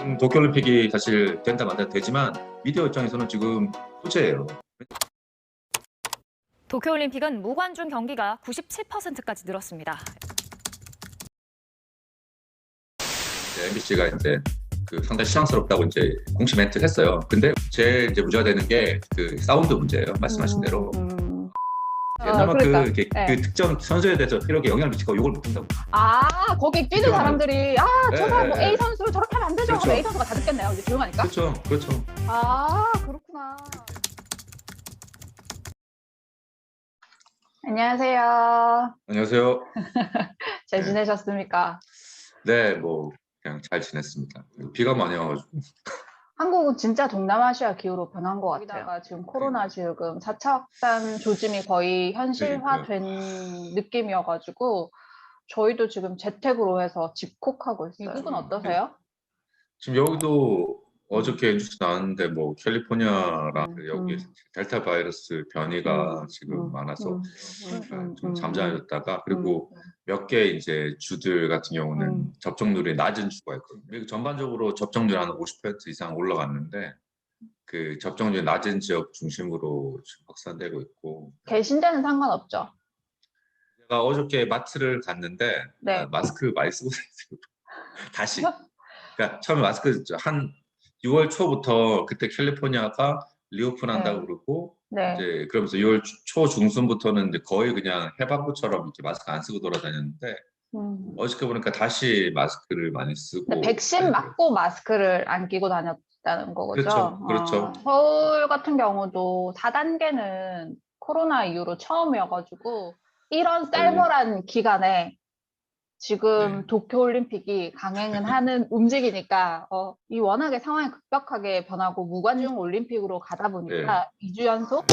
음, 도쿄올림픽이 사실 된다 만다 되지만 미디어 입장에서는 지금 소재예요. 도쿄올림픽은 무관중 경기가 97%까지 늘었습니다. MBC가 이제 그 상당히 실망스럽다고 이제 공식 멘트를 했어요. 근데 제일 이제 문제가 되는 게 그 사운드 문제예요. 말씀하신 대로. 음. 옛 날만 어, 그러니까. 그, 이렇게 네. 그 특정 선수에 대해서 이렇게 영향을 미치고 욕을 못한다고. 아, 거기 뛰는 사람들이 아, 저 네, 사람 뭐 네, A 선수 저렇게 하면 안 되죠. 그렇죠. 그럼 A 선수가 다 듣겠네요. 이제 조용하니까. 그렇죠, 그렇죠. 아, 그렇구나. 안녕하세요. 안녕하세요. 잘 네. 지내셨습니까? 네, 뭐 그냥 잘 지냈습니다. 비가 많이 와가지고. 한국은 진짜 동남아시아 기후로 변한 것 같아요. 지금 코로나 지금 4차 확산 조짐이 거의 현실화된 느낌이어가지고 저희도 지금 재택으로 해서 집콕하고 있어요. 미국은 어떠세요? 지금 여기도 어저께 뉴스 나왔는데 뭐 캘리포니아랑 음, 여기 음. 델타 바이러스 변이가 음, 지금 음, 많아서 음, 음, 좀 음, 잠잠해졌다가 그리고 몇 개 이제 주들 같은 경우는 음. 접종률이 낮은 주가 있거든요. 미국 전반적으로 접종률 한 50% 이상 올라갔는데 그 접종률 낮은 지역 중심으로 지금 확산되고 있고 계신 데는 상관없죠. 제가 어저께 마트를 갔는데 네. 아, 마스크 많이 쓰고 다녔어요. 다시. 그러니까 처음에 마스크 한 6월 초부터 그때 캘리포니아가 리오픈한다고 네. 그러고 네. 이제 그러면서 6월 초 중순부터는 이제 거의 그냥 해방구처럼 이렇게 마스크 안 쓰고 돌아다녔는데 음. 어저께 보니까 다시 마스크를 많이 쓰고 백신 맞고 마스크를 안 끼고 다녔다는 거죠. 그렇죠, 그렇죠. 어, 서울 같은 경우도 4단계는 코로나 이후로 처음이어가지고 이런 쌀벌한 기간에 지금 네. 도쿄올림픽이 강행은 하는 움직이니까 어, 이 워낙에 상황이 급격하게 변하고 무관중 올림픽으로 가다 보니까 네. 2주 연속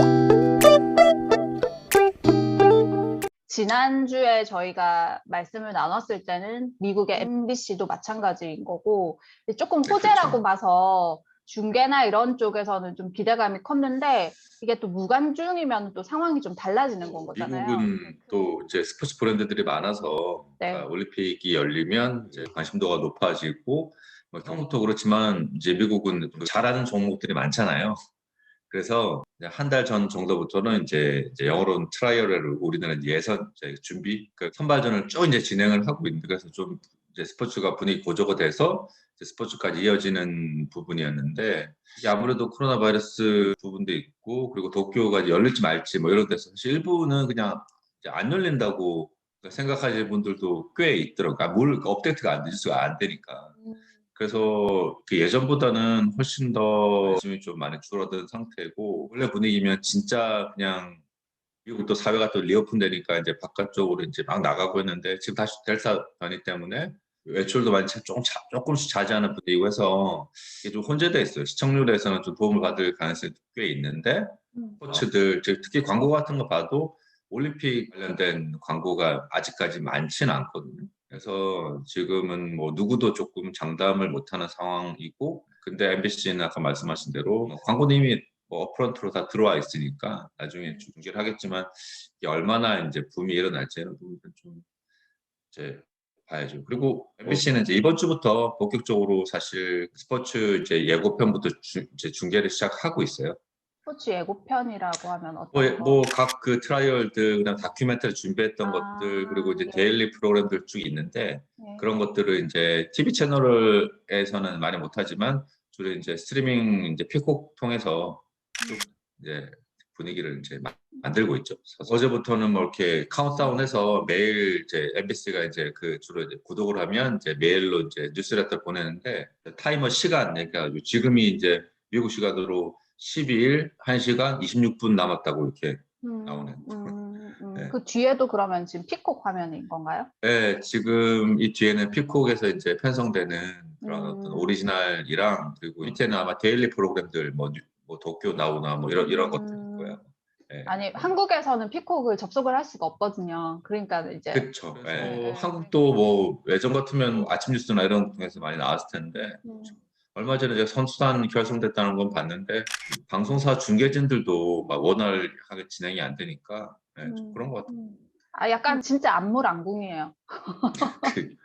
지난주에 저희가 말씀을 나눴을 때는 미국의 MBC도 마찬가지인 거고 조금 네, 그렇죠. 봐서 중계나 이런 쪽에서는 좀 기대감이 컸는데 이게 또 무관중이면 또 상황이 좀 달라지는 건 거잖아요. 미국은 또 이제 스포츠 브랜드들이 많아서 네. 그러니까 올림픽이 열리면 이제 관심도가 높아지고 뭐 형부터 그렇지만 이제 미국은 또 잘하는 종목들이 많잖아요. 그래서 한 달 전 정도부터는 이제, 이제 영어로는 트라이얼을 우리나라 예선 준비 그 선발전을 쭉 이제 진행을 하고 있는데 그래서 좀 이제 스포츠가 분위기 고조가 돼서 스포츠까지 이어지는 부분이었는데 아무래도 코로나 바이러스 부분도 있고 그리고 도쿄가 열릴지 말지 뭐 이런 데서 사실 일부는 그냥 안 열린다고 생각하시는 분들도 꽤 있더라고요. 그러니까 뭘 업데이트가 안 뉴스가 안 되니까. 그래서 그 예전보다는 훨씬 더 관심이 좀 많이 줄어든 상태고 원래 분위기면 진짜 그냥 미국 또 사회가 또 리오픈 되니까 이제 바깥쪽으로 이제 막 나가고 했는데 지금 다시 델타 변이 때문에 외출도 많이 차- 조금 차- 조금씩 자제하는 분위기고 해서 이게 좀 혼재돼 있어요. 시청률에서는 좀 도움을 받을 가능성이 꽤 있는데 음. 스포츠들 즉 특히 광고 같은 거 봐도 올림픽 관련된 광고가 아직까지 많지는 않거든요. 그래서 지금은 뭐 누구도 조금 장담을 못하는 상황이고 근데 MBC는 아까 말씀하신 대로 뭐 광고님이 뭐 어프런트로 다 들어와 있으니까 나중에 중계를 하겠지만 이게 얼마나 이제 붐이 일어날지는 좀 이제 봐야죠. 그리고 MBC는 이제 이번 주부터 본격적으로 사실 스포츠 이제 예고편부터 주- 이제 중계를 시작하고 있어요. 스포츠 예고편이라고 하면 어떤 거? 뭐각 그 트라이얼들 그다음 다큐멘터리 준비했던 아, 것들 그리고 이제 네. 데일리 프로그램들 쭉 있는데 네. 그런 것들을 이제 TV 채널에서는 많이 못하지만 주로 이제 스트리밍 이제 피콕 통해서 쭉 이제 분위기를 이제 마- 만들고 있죠. 어제부터는 뭐 이렇게 카운트다운해서 매일 이제 MBC가 이제 그 주로 이제 구독을 하면 이제 메일로 이제 뉴스레터 보내는데 타이머 시간 그러니까 지금이 이제 미국 시간으로 12일 1시간 26분 남았다고 이렇게 음, 나오네. 음, 음. 네. 그 뒤에도 그러면 지금 피콕 화면인 건가요? 네, 지금 이 뒤에는 피콕에서 이제 편성되는 그런 음. 어떤 오리지널이랑 그리고 밑에는 아마 데일리 프로그램들 뭐, 뉴- 뭐 도쿄 나오나 뭐 이런 이런. 거예요. 네. 아니 한국에서는 피콕을 접속을 할 수가 없거든요. 그러니까 이제 그렇죠. 네. 한국도 뭐 예전 같으면 아침 뉴스나 이런 거 통해서 많이 나왔을 텐데 음, 얼마 전에 제가 선수단 결성됐다는 건 봤는데 방송사 중계진들도 막 원활하게 진행이 안 되니까 네, 좀 음, 그런 것 같아요. 음. 아 약간 진짜 안물안궁이에요. 그,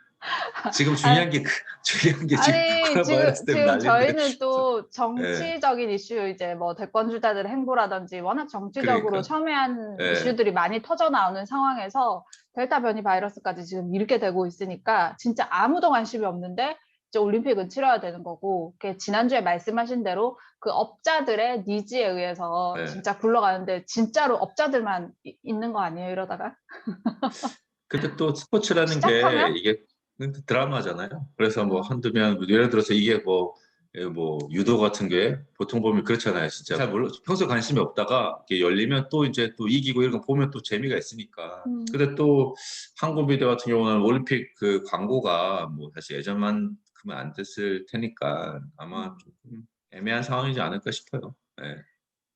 지금 중요한 게 그- 중요한 게 지금 아니 지금 지금. 저희는 또 정치적인 이슈 이제 뭐 대권주자들의 행보라든지 워낙 정치적으로 그러니까. 첨예한 네. 이슈들이 많이 터져 나오는 상황에서 델타 변이 바이러스까지 지금 이렇게 되고 있으니까 진짜 아무도 관심이 없는데 이제 올림픽은 치러야 되는 거고 지난주에 말씀하신 대로 그 업자들의 니즈에 의해서 네. 진짜 굴러가는데 진짜로 업자들만 이- 있는 거 아니에요 이러다가 근데 또 스포츠라는 시작하면? 게 이게 드라마잖아요. 그래서 뭐 음. 한두 명 예를 들어서 이게 뭐, 예, 뭐 유도 같은 게 보통 보면 그렇잖아요. 진짜 잘 몰라 평소 관심이 없다가 이게 열리면 또 이제 또 이기고 이런 거 보면 또 재미가 있으니까. 음. 근데 또 한국 미디어 같은 경우는 올림픽 그 광고가 뭐 사실 예전만큼은 안 됐을 테니까 아마 음. 조금 애매한 상황이지 않을까 싶어요. 예.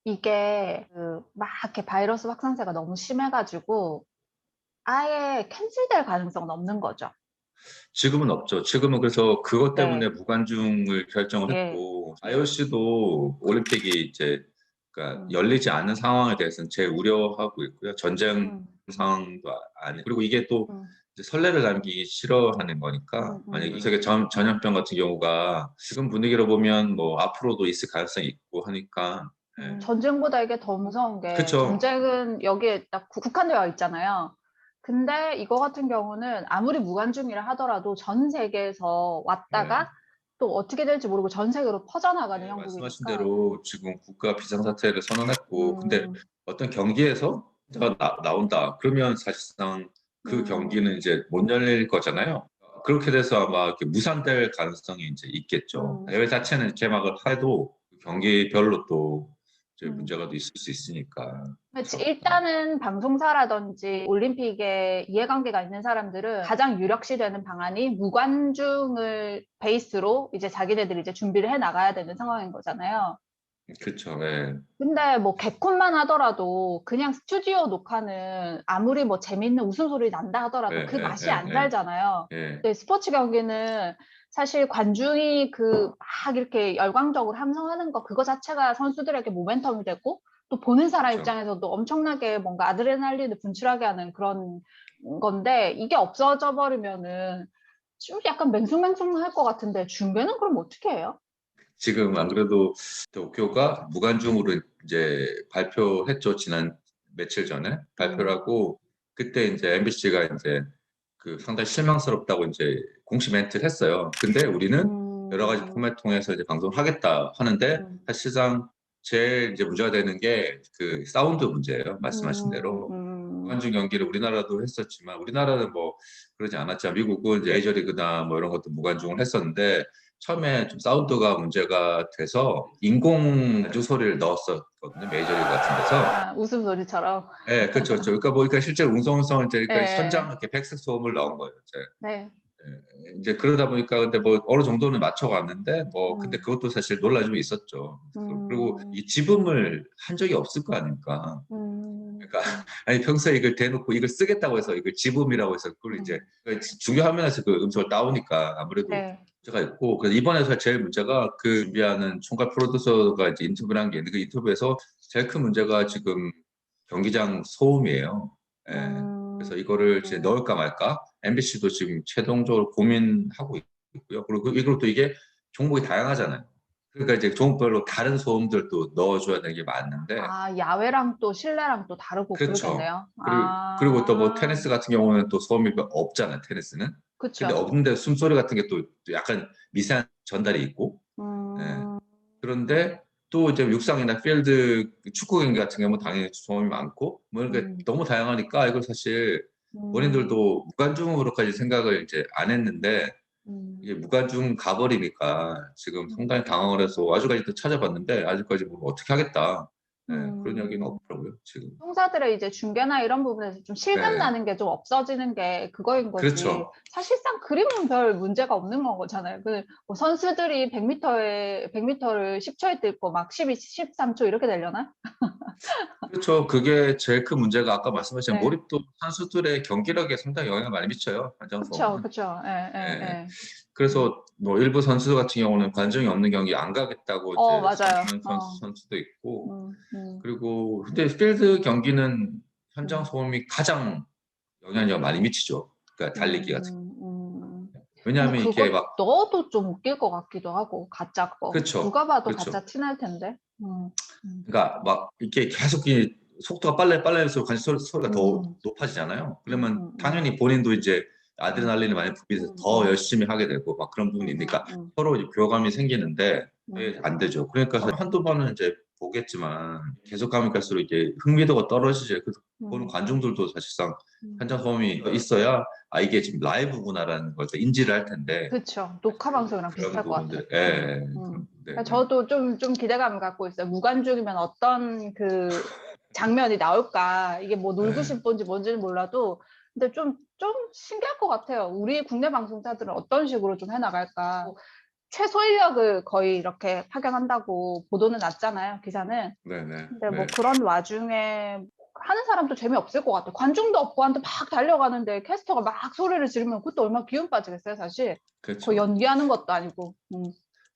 이게 그 막 이렇게 바이러스 확산세가 너무 심해가지고 아예 캔슬될 가능성은 없는 거죠. 지금은 없죠. 지금은 그래서 그것 네. 때문에 무관중을 결정을 예. 했고 IOC도 올림픽이 이제 그러니까 음. 열리지 않는 상황에 대해서는 제일 우려하고 있고요. 전쟁 음, 상황도 아니 그리고 이게 또 음. 이제 선례를 남기기 싫어하는 거니까 음, 음. 만약 이세계 전, 전염병 같은 경우가 지금 분위기로 보면 뭐 앞으로도 있을 가능성이 있고 하니까 예. 음, 전쟁보다 이게 더 무서운 게 그쵸. 전쟁은 여기에 딱 국- 국한되어 있잖아요. 근데 이거 같은 경우는 아무리 무관중이라 하더라도 전 세계에서 왔다가 또 어떻게 될지 모르고 전 세계로 퍼져나가는 네, 형국이니까. 말씀하신 대로 지금 국가 비상사태를 선언했고 근데 음, 어떤 경기에서 가 나, 나온다 그러면 사실상 그 음. 경기는 이제 못 열릴 거잖아요. 그렇게 돼서 아마 이렇게 무산될 가능성이 이제 있겠죠. 음. 대회 자체는 개막을 해도 경기별로 또 음. 문제가 또 있을 수 있으니까. 그렇죠. 일단은 방송사라든지 올림픽에 이해관계가 있는 사람들은 가장 유력시되는 방안이 무관중을 베이스로 이제 자기네들이 이제 준비를 해 나가야 되는 상황인 거잖아요. 그렇죠. 예. 근데 뭐 개콘만 하더라도 그냥 스튜디오 녹화는 아무리 뭐 재밌는 웃음소리 난다 하더라도 네, 그 네, 맛이 네, 안 네. 살잖아요. 예. 근데 스포츠 경기는 사실 관중이 그 막 이렇게 열광적으로 함성하는 거 그거 자체가 선수들에게 모멘텀이 되고 또 보는 사람 그렇죠. 입장에서도 엄청나게 뭔가 아드레날린을 분출하게 하는 그런 건데 이게 없어져 버리면은 좀 약간 맹숭맹숭할 것 같은데 중계는 그럼 어떻게 해요? 지금 안 그래도 도쿄가 무관중으로 이제 발표했죠. 지난 며칠 전에 발표를 음. 하고 그때 이제 MBC가 이제 그 상당히 실망스럽다고 이제 공식 멘트를 했어요. 근데 우리는 음, 여러 가지 포맷 통해서 이제 방송을 하겠다 하는데 음. 사실상 제일 이제 문제가 되는 게 그 사운드 문제예요. 말씀하신 대로. 음, 무관중 경기를 우리나라도 했었지만 우리나라는 뭐 그러지 않았죠. 미국은 이제 메이저리그나 뭐 이런 것도 무관중을 했었는데 처음에 좀 사운드가 문제가 돼서 인공 반주 소리를 넣었었거든요. 메이저리그 같은 데서. 아, 웃음소리처럼. 예, 그렇죠, 그렇죠. 그러니까 뭐 그러니까 실제로 웅성웅성 이제 그러니까 예. 현장 이렇게 백색 소음을 넣은 거예요. 이제. 네. 이제 그러다 보니까 근데 뭐 어느 정도는 맞춰갔는데 뭐 음. 근데 그것도 사실 논란이 좀 있었죠. 음. 그리고 이 지분을 한 적이 없을 거 아닙니까? 음, 그러니까 아니 평소에 이걸 대놓고 이걸 쓰겠다고 해서 이걸 지분이라고 해서 그걸 이제 중요 화면에서 그 음성을 따오니까 아무래도 네. 문제가 있고 그래서 이번에서 제일 문제가 그 준비하는 총괄 프로듀서가 이제 인터뷰를 한 게 있는데 그 인터뷰에서 제일 큰 문제가 지금 경기장 소음이에요. 예. 음, 그래서 이거를 이제 넣을까 말까 MBC도 지금 최종적으로 고민하고 있고요. 그리고 이걸 또 이게 종목이 다양하잖아요. 그러니까 이제 종목별로 다른 소음들도 넣어줘야 되는 게 맞는데 아, 야외랑 또 실내랑 또 다르고 그렇죠. 그러겠네요. 그리고, 아, 그리고 또 뭐 테니스 같은 경우는 또 소음이 없잖아요. 테니스는. 그쵸. 근데 없는데 숨소리 같은 게 또 약간 미세한 전달이 있고 음, 네. 그런데 또 이제 육상이나 필드 축구 경기 같은 경우는 당연히 소음이 많고 뭐 이렇게 음. 너무 다양하니까 이걸 사실 음, 본인들도 무관중으로까지 생각을 이제 안 했는데 음, 이게 무관중 가버리니까 지금 상당히 당황을 해서 아직까지도 찾아봤는데 아직까지 뭐 어떻게 하겠다 네, 그런 음. 이야기는 없더라고요 지금 통사들의 이제 중계나 이런 부분에서 좀 실감 네. 나는 게 좀 없어지는 게 그거인 거지. 그렇죠. 사실상 그림은 별 문제가 없는 거잖아요. 그뭐 선수들이 100m에 100m를 10초에 뛸고 막 12, 13초 이렇게 되려나? 그렇죠 그게 제일 큰 문제가 아까 말씀하신 네. 몰입도 선수들의 경기력에 상당히 영향을 많이 미쳐요 그렇죠, 한정소 그렇죠. 예, 예, 네. 예. 그래서 뭐 일부 선수 같은 경우는 관중이 없는 경기 안 가겠다고 어, 이제 맞아요. 선수, 어. 선수도 있고 음, 음. 그리고 근데 필드 경기는 현장 음. 소음이 가장 영향력 많이 미치죠. 그러니까 달리기 같은 음, 음, 왜냐하면 근데 이게 막 넣어도 좀 웃길 것 같기도 하고 가짜 거. 그쵸. 누가 봐도 그쵸. 가짜 티날 텐데. 음. 음. 그러니까 막 이렇게 계속 이 속도가 빨리 빨라질수록 관심 소리, 소리가 더 음. 높아지잖아요. 그러면 음, 음. 당연히 본인도 이제 아드레날린이 많이 분비돼서 음, 더 음. 열심히 하게 되고 막 그런 부분이 있으니까 음, 서로 이제 교감이 생기는데 음. 왜안 되죠. 그러니까 한두 번은 이제 보겠지만 계속 가면 갈수록 이게 흥미도가 떨어지죠. 그 음. 보는 관중들도 사실상 음. 현장 소음이 있어야 아 이게 지금 라이브구나라는 걸 인지를 할 텐데 그쵸. 녹화 방송이랑 비슷할 것 같아요. 예, 음. 부분들. 그러니까 저도 좀, 좀 기대감을 갖고 있어요. 무관중이면 어떤 그 장면이 나올까. 이게 뭐 놀고 네. 싶은지 뭔지는 몰라도. 근데 좀, 좀 신기할 것 같아요. 우리 국내 방송사들은 어떤 식으로 좀 해나갈까. 뭐 최소 인력을 거의 이렇게 파견한다고 보도는 났잖아요. 기사는. 네네. 근데 뭐 네. 그런 와중에 하는 사람도 재미없을 것 같아요. 관중도 없고 한테 막 달려가는데 캐스터가 막 소리를 지르면 그것도 얼마나 기운 빠지겠어요, 사실. 그렇죠. 거의 연기하는 것도 아니고. 음.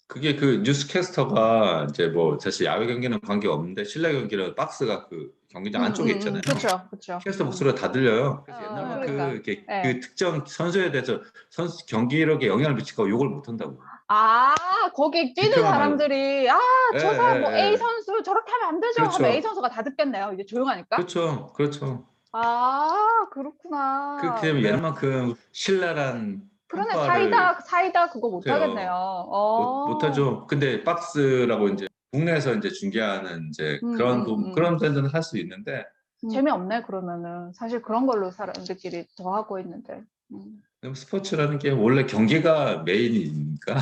그게 그 뉴스캐스터가 이제 뭐 사실 야외 경기는 관계 없는데 실내 경기는 박스가 그 경기장 안쪽에 있잖아요. 그렇죠, 그렇죠. 캐스터 목소리가 다 들려요. 그래서 어, 옛날만 그러니까. 그, 이렇게 네. 그 특정 선수에 대해서 선수 경기력에 영향을 미칠까 욕을 못 한다고. 아, 거기 뛰는 사람들이, 아, 저 예, 사람 뭐 예, A 예. 선수 저렇게 하면 안 되죠. 그렇죠. 하면 A 선수가 다 듣겠네요. 이제 조용하니까. 그렇죠, 그렇죠. 아, 그렇구나. 그 그냥 옛날만큼 신랄한 그러네, 사이다, 사이다 그거 못. 하겠네요. 어. 못, 못하죠. 근데 박스라고 이제 국내에서 이제 중계하는 이제 음, 그런 음, 부분 음. 그런 데는 할 수 있는데 재미없네, 그러면은. 사실 그런 걸로 사람들끼리 더 하고 있는데. 음. 그럼 스포츠라는 게 원래 경기가 메인이니까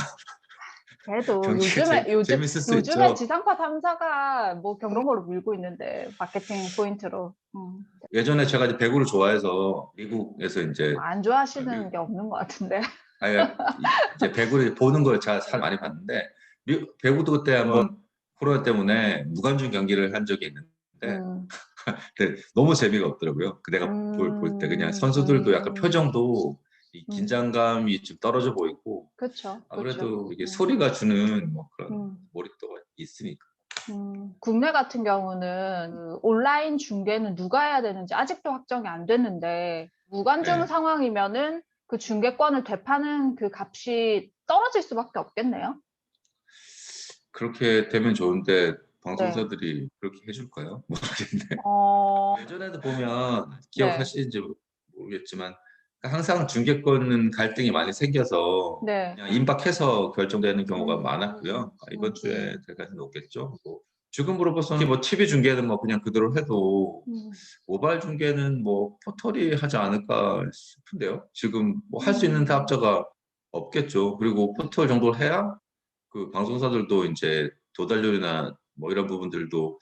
그래도 요즘에, 재- 요즘, 재밌을 수 요즘에 있죠. 지상파 3사가 뭐 그런 걸로 밀고 있는데, 마케팅 포인트로. 음. 예전에 제가 이제 배구를 좋아해서 미국에서 이제 안 좋아하시는 네. 게 없는 것 같은데. 아예 이제 배구를 보는 걸 제가 잘 많이 봤는데 미- 배구도 그때 한번 코로나 때문에 무관중 경기를 한 적이 있는데 음. 근데 너무 재미가 없더라고요. 그 내가 볼 때 그냥 선수들도 약간 음. 표정도 이 음. 긴장감이 좀 떨어져 보이고 그렇죠. 아무래도 이게 음. 소리가 주는 뭐 그런 음. 몰입도가 있으니까. 음, 국내 같은 경우는 그 온라인 중계는 누가 해야 되는지 아직도 확정이 안 됐는데 무관중 네. 상황이면은 그 중계권을 되파는 그 값이 떨어질 수밖에 없겠네요. 그렇게 되면 좋은데 네. 방송사들이 그렇게 해줄까요? 모르겠네. 어, 예전에도 보면 기억하시는지 네. 모르겠지만 항상 중계권 갈등이 많이 생겨서 네. 그냥 임박해서 결정되는 경우가 음, 많았고요. 음, 아, 이번 음, 주에 음. 될 가능성이 높겠죠. 뭐 지금으로 봐서는 뭐 TV 중계는 뭐 그냥 그대로 해도 음, 모바일 중계는 뭐 포털이 하지 않을까 싶은데요. 지금 뭐 할 수 있는 음. 사업자가 없겠죠. 그리고 포털 정도를 해야 그 방송사들도 이제 도달률이나 뭐 이런 부분들도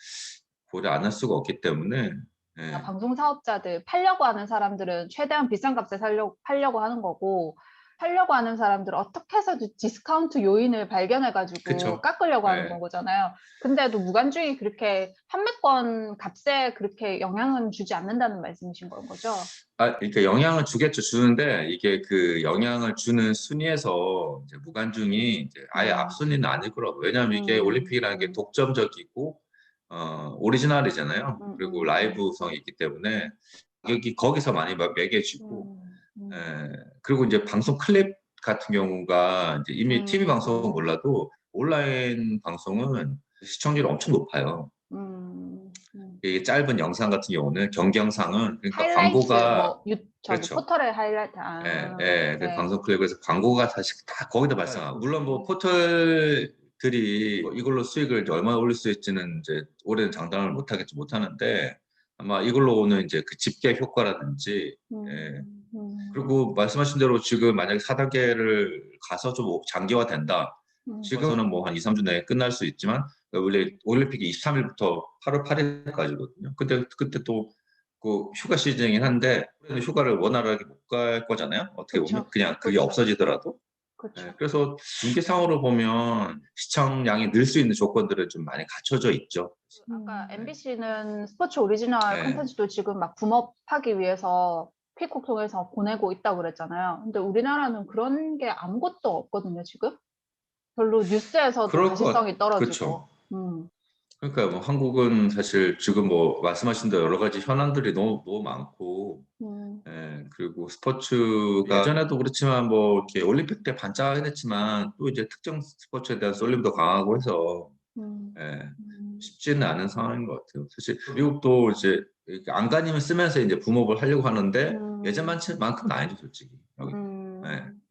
고려 안 할 수가 없기 때문에 예. 그러니까 방송 사업자들 팔려고 하는 사람들은 최대한 비싼 값에 살려고 팔려고 하는 거고 팔려고 하는 사람들은 어떻게 해서든 디스카운트 요인을 발견해가지고 그쵸. 깎으려고 하는 네. 거잖아요. 근데도 무관중이 그렇게 판매권 값에 그렇게 영향은 주지 않는다는 말씀이신 건 거죠? 아, 그러니까 영향을 주겠죠. 주는데 이게 그 영향을 주는 순위에서 이제 무관중이 이제 아예 음. 앞순위는 아닐 거라고. 왜냐하면 이게 음, 올림픽이라는 게 음. 독점적이고 어, 오리지널이잖아요. 음, 그리고 음, 라이브성이 있기 때문에 여기 거기서 많이 막 매겨지고 음, 음. 예, 그리고 이제 방송 클립 같은 경우가 이제 이미 음. TV 방송은 몰라도 온라인 방송은 시청률이 엄청 높아요. 음, 음. 이게 짧은 영상 같은 경우는 경기 영상은 그러니까 광고가 뭐 유, 그렇죠. 포털의 하이라이트. 아, 예, 예, 그 네. 방송 클립에서 광고가 사실 다 거기다 발생하고 물론 뭐 포털 들이 뭐 이걸로 수익을 얼마나 올릴 수 있지는 이제 올해는 장담을 못 하겠지 못 하는데 아마 이걸로 오는 이제 그 집계 효과라든지 음, 예. 음, 그리고 말씀하신 대로 지금 만약에 4단계를 가서 좀 장기화 된다. 음. 지금은 뭐 한 2, 3주 내에 끝날 수 있지만 원래 올림픽이 23일부터 8월 8일까지거든요. 근데 그때 또 그 휴가 시즌이긴 한데 휴가를 원활하게 못 갈 거잖아요. 어떻게. 보면 그냥 그게. 없어지더라도. 그렇죠. 네, 그래서 중계상으로 보면 시청량이 늘 수 있는 조건들은 좀 많이 갖춰져 있죠. 아까 음. MBC는 스포츠 오리지널 네. 콘텐츠도 지금 막 붐업하기 위해서 피콕 통해서 보내고 있다고 그랬잖아요. 근데 우리나라는 그런 게 아무것도 없거든요, 지금. 별로 뉴스에서도 가시성이 떨어지고. 그렇죠. 음. 그러니까 뭐 한국은 사실 지금 뭐 말씀하신 대로 여러 가지 현안들이 너무 너무 많고 음, 예, 그리고 스포츠가 예전에도 그렇지만 뭐 이렇게 올림픽 때 반짝하긴 했지만 또 이제 특정 스포츠에 대한 쏠림도 강하고 해서 음, 예, 음. 쉽지는 않은 상황인 것 같아요. 사실 미국도 이제 안간힘을 쓰면서 이제 붐업을 하려고 하는데 음. 예전만큼은 아니죠, 솔직히. 여기. 음, 네. 음.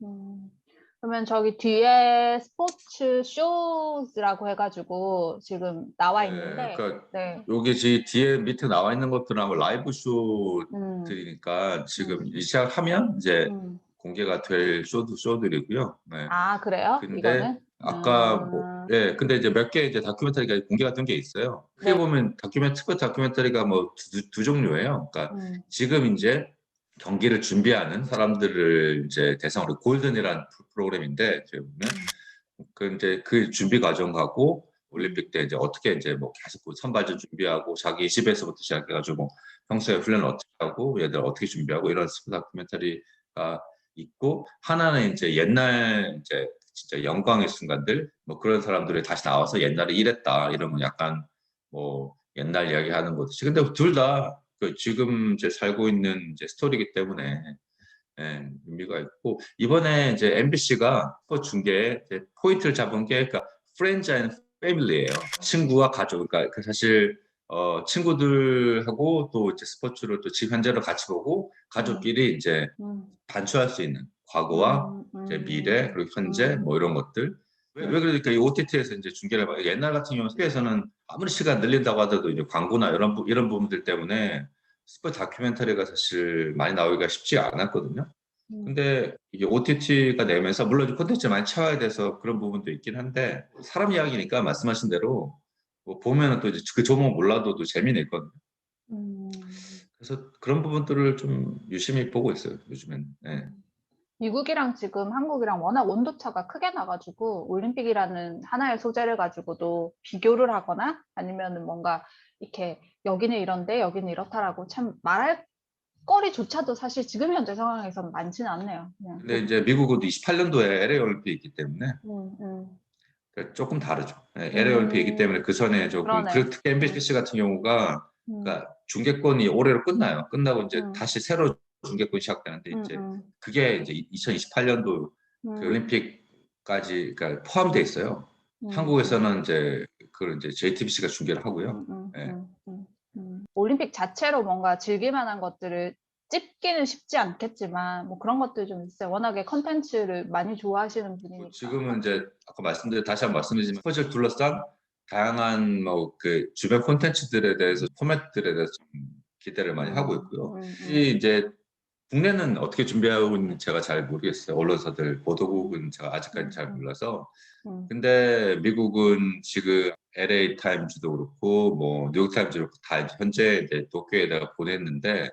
그러면 저기 뒤에 스포츠 쇼즈라고 해가지고 지금 나와 네, 있는데, 그러니까 네. 여기 지 뒤에 밑에 나와 있는 것들은 아마 라이브 음, 쇼들이니까 지금 음. 이 시작하면 이제 음. 공개가 될 쇼도 쇼들이고요. 네. 아, 그래요? 근데 이거는? 아까 음. 뭐, 예, 근데 이제 몇 개 이제 다큐멘터리가 공개가 된 게 있어요. 크게 네. 보면 다큐멘터리, 스포츠 다큐멘터리가 뭐 두, 두 종류예요. 그러니까 음, 지금 이제 경기를 준비하는 사람들을 이제 대상으로 골든이라는 프로- 프로그램인데 보면 그 이제 그 준비 과정하고 올림픽 때 이제 어떻게 이제 뭐 계속 그 선발전 준비하고 자기 집에서부터 시작해가지고 뭐 평소에 훈련을 어떻게 하고 얘들 어떻게 준비하고 이런 다큐멘터리가 있고 하나는 이제 옛날 이제 진짜 영광의 순간들 뭐 그런 사람들이 다시 나와서 옛날에 이랬다 이러면 약간 뭐 옛날 이야기하는 거듯이 근데 둘 다 그 지금 이제 살고 있는 이제 스토리이기 때문에 예, 의미가 있고 이번에 이제 MBC가 스포츠 중계에 이제 포인트를 잡은 게 그러니까 프렌즈 앤 패밀리예요. 친구와 가족. 그러니까 그 사실 어, 친구들하고 또 이제 스포츠를 또 지금 현재로 같이 보고 가족끼리 이제 음, 반추할 수 있는 과거와 음, 음, 이제 미래 그리고 현재 음. 뭐 이런 것들 왜, 왜 그러니까 이 OTT에서 이제 중계를 봐 옛날 같은 경우는 TV에서는 아무리 시간 늘린다고 하더라도 이제 광고나 이런 부, 이런 부분들 때문에 스포츠 다큐멘터리가 사실 많이 나오기가 쉽지 않았거든요. 음. 근데 이게 OTT가 내면서 물론 콘텐츠 많이 채워야 돼서 그런 부분도 있긴 한데 사람 이야기니까 말씀하신 대로 뭐 보면은 또 이제 그 조목 몰라도 또 재미는 있거든요. 음. 그래서 그런 부분들을 좀 유심히 보고 있어요 요즘엔. 네. 미국이랑 지금 한국이랑 워낙 온도차가 크게 나가지고 올림픽이라는 하나의 소재를 가지고도 비교를 하거나 아니면은 뭔가 이렇게 여기는 이런데 여기는 이렇다라고 참 말할 거리조차도 사실 지금 현재 상황에서는 많지는 않네요. 그냥. 근데 이제 미국은 28년도에 LA 올림픽이 있기 때문에 음, 음. 그러니까 조금 다르죠. 네, LA 올림픽이 있기 음. 때문에 그 전에 조금 그러네. 그 특히 MBC 같은 경우가 음, 그러니까 중계권이 올해로 끝나요. 끝나고 이제 음. 다시 새로 중계권이 시작되는데 음, 이제 음, 그게 이제 2028년도 음, 그 올림픽까지 그러니까 포함돼 있어요. 음, 한국에서는 이제 그 이제 JTBC가 중계를 하고요. 음, 음, 네. 음, 음, 음. 올림픽 자체로 뭔가 즐길 만한 것들을 찝기는 쉽지 않겠지만 뭐 그런 것들 좀 있어요. 워낙에 컨텐츠를 많이 좋아하시는 분이니까. 뭐 지금은 이제 아까 말씀드린 다시 한번 말씀드리지만 스포츠를 둘러싼 다양한 뭐 그 주변 콘텐츠들에 대해서 포맷들에 대해서 좀 기대를 많이 하고 있고요. 음, 음. 이 이제 국내는 어떻게 준비하고 있는지 제가 잘 모르겠어요. 언론사들 보도국은 제가 아직까지 잘 몰라서. 음, 근데 미국은 지금 LA 타임즈도 그렇고 뭐 뉴욕 타임즈도 그렇고 다 현재 이제 도쿄에다가 보냈는데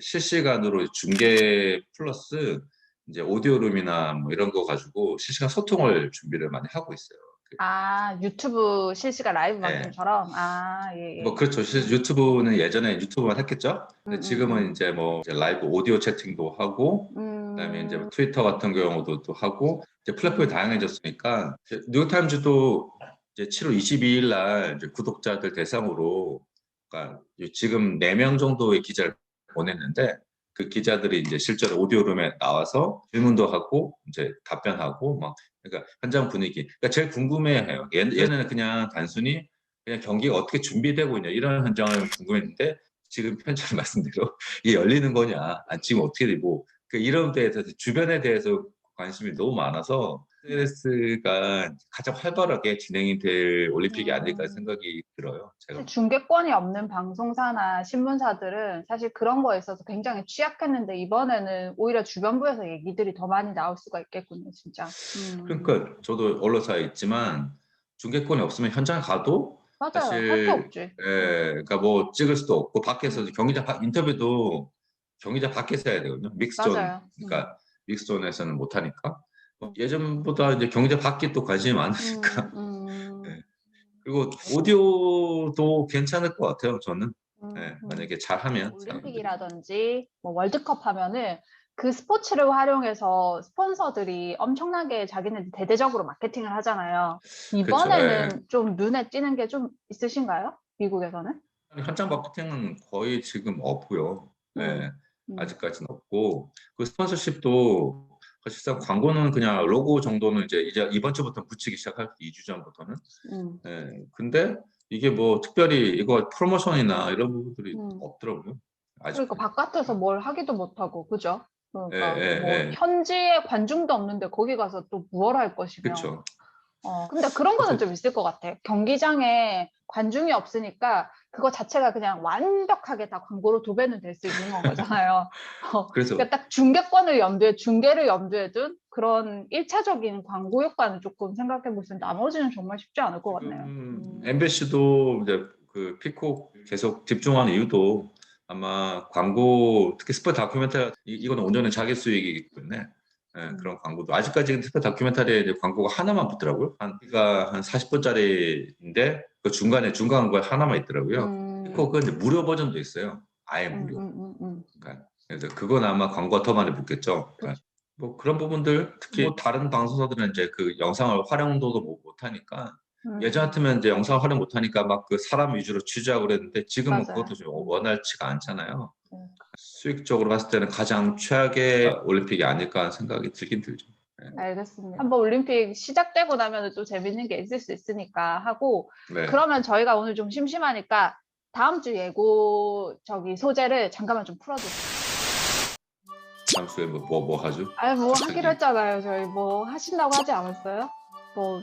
실시간으로 중계 플러스 이제 오디오룸이나 뭐 이런 거 가지고 실시간 소통을 준비를 많이 하고 있어요. 그아 유튜브 실시간 라이브 네. 방송처럼 아 예, 예. 뭐 그렇죠. 실- 유튜브는 예전에 유튜브만 했겠죠. 근데 음, 지금은 음, 이제 뭐 이제 라이브 오디오 채팅도 하고 그다음에 이제 뭐 트위터 같은 경우도 또 하고 이제 플랫폼이 다양해졌으니까 이제 뉴욕타임즈도 이제 7월 22일 날 이제 구독자들 대상으로 그러니까 지금 4명 정도의 기자를 보냈는데 그 기자들이 이제 실제로 오디오룸에 나와서 질문도 하고 이제 답변하고 막 그러니까 현장 분위기. 그러니까 제일 궁금해해요. 얘- 얘는 그냥 단순히 그냥 경기가 어떻게 준비되고 있냐 이런 현장을 궁금했는데 지금 편찬 말씀대로 이게 열리는 거냐? 아, 지금 어떻게 되고? 그 이런 데에 대해서 주변에 대해서 관심이 너무 많아서 SNS가 가장 활발하게 진행이 될 올림픽이 아닐까 음. 생각이 들어요. 제가 중계권이 없는 방송사나 신문사들은 사실 그런 거에 있어서 굉장히 취약했는데 이번에는 오히려 주변부에서 얘기들이 더 많이 나올 수가 있겠군요, 진짜. 음. 그러니까 저도 언론사에 있지만 중계권이 없으면 현장 가도 맞아요, 사실- 없지. 예, 그러니까 뭐 찍을 수도 없고 밖에서 경기장 밖- 인터뷰도 경기장 밖에서 해야 되거든요. 믹스존 맞아요. 그러니까 믹스존에서는 못 하니까 뭐 예전보다 이제 경기장 밖에 또 관심이 많으니까 음, 음, 네. 그리고 오디오도 괜찮을 것 같아요. 저는 음, 예, 음. 만약에 잘하면 올림픽이라든지 뭐 월드컵 하면은 그 스포츠를 활용해서 스폰서들이 엄청나게 자기네들 대대적으로 마케팅을 하잖아요. 이번에는 예. 좀 눈에 띄는 게 좀 있으신가요? 미국에서는? 현장 마케팅은 거의 지금 없고요. 네, 음. 아직까지는 없고 그 스폰서십도 사실상 광고는 그냥 로고 정도는 이제 이제 이번 주부터 붙이기 시작할 2주 전부터는. 음. 네, 근데 이게 뭐 특별히 이거 프로모션이나 이런 부분들이 음. 없더라고요. 아직. 그러니까 바깥에서 뭘 하기도 못하고 그죠? 그러니까 예, 예, 뭐 예. 현지에 관중도 없는데 거기 가서 또 무얼 할 것이며 그렇죠. 어, 근데 그런 거는 좀 있을 것 같아. 경기장에 관중이 없으니까 그거 자체가 그냥 완벽하게 다 광고로 도배는 될 수 있는 거잖아요. 어, 그래서 그러니까 딱 중계권을 염두에, 중계를 염두에 둔 그런 일차적인 광고 효과는 조금 생각해 있는데 나머지는 정말 쉽지 않을 것 같네요. 음, 음. MBC도 이제 그 피콕 계속 집중하는 이유도 아마 광고 특히 스포 다큐멘터리 이- 이거는 온전히 자기 수익이기 때문에 예, 음. 그런 광고도 아직까지 스포 다큐멘터리에 광고가 하나만 붙더라고요. 한 그가 한 40분짜리인데 그 중간에 중간 광고 하나만 있더라고요. 음, 피콕은 이제 무료 버전도 있어요. 아예 음, 무료. 음, 음, 음. 그러니까 그래서 그건 아마 광고가 더 많이 붙겠죠. 그러니까 뭐 그런 부분들 특히 뭐 다른 방송사들은 이제 그 영상을 활용도도 못- 못하니까 음. 예전 같으면 이제 영상 활용 못 하니까 막 그 사람 위주로 취재하고 그랬는데 지금은 맞아요. 그것도 좀 원활치가 않잖아요. 음. 수익적으로 봤을 때는 가장 최악의 올림픽이 아닐까 하는 생각이 들긴 들죠. 알겠습니다. 한번 올림픽 시작되고 나면 또 재밌는 게 있을 수 있으니까 하고 네. 그러면 저희가 오늘 좀 심심하니까 다음 주 예고 저기 소재를 잠깐만 좀 풀어주세요. 다음 주에 뭐, 뭐, 뭐 하죠? 아니 뭐. 하기로 했잖아요. 저희 뭐 하신다고 하지 않았어요? 뭐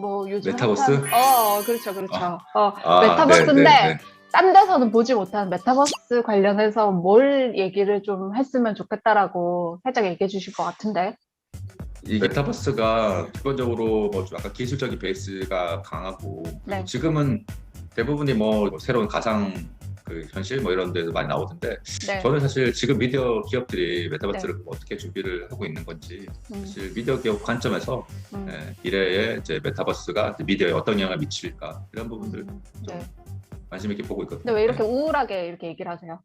뭐 요즘 메타버스? 핫한- 어 그렇죠 그렇죠. 어 아, 메타버스인데 네, 네, 네. 딴 데서는 보지 못한 메타버스 관련해서 뭘 얘기를 좀 했으면 좋겠다라고 살짝 얘기해 주실 것 같은데. 이 메타버스가 기본적으로 뭐좀 약간 기술적인 베이스가 강하고 네. 지금은 대부분이 뭐 새로운 가상 그 현실 뭐 이런 데서 많이 나오던데 네. 저는 사실 지금 미디어 기업들이 메타버스를 어떻게 준비를 하고 있는 건지 음, 사실 미디어 기업 관점에서 음, 예, 미래에 이제 메타버스가 미디어에 어떤 영향을 미칠까 이런 부분들 음, 좀 네. 관심 있게 보고 있거든요. 근데 왜 이렇게 우울하게 이렇게 얘기를 하세요?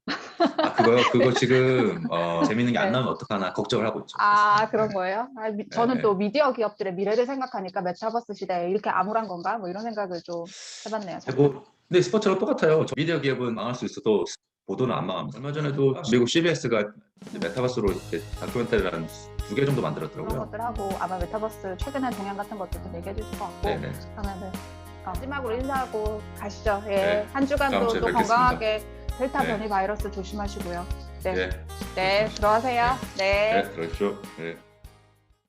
아, 그거요? 그거 지금 어, 재밌는 게 안 네. 나오면 어떡하나 걱정을 하고 있죠. 아. 그런 네. 거예요? 아, 미- 저는 네. 또 미디어 기업들의 미래를 생각하니까 메타버스 시대에 이렇게 암울한 건가? 뭐 이런 생각을 좀 해봤네요. 네, 뭐, 근데 스포츠랑 똑같아요. 저 미디어 기업은 망할 수 있어도 보도는 안 망합니다. 얼마 전에도 미국 CBS가 메타버스로 이렇게 다큐멘터리를 두개 정도 그런 만들었더라고요. 것들 하고 아마 메타버스 최근의 동향 같은 것도 좀 얘기해 주실 것 같고 네네. 어, 마지막으로 인사하고 가시죠. 예. 네. 한 주간도 다음 주에 또 뵙겠습니다. 건강하게 델타 네. 변이 바이러스 조심하시고요. 네, 네, 네, 들어가세요. 네. 네, 그렇죠. 네.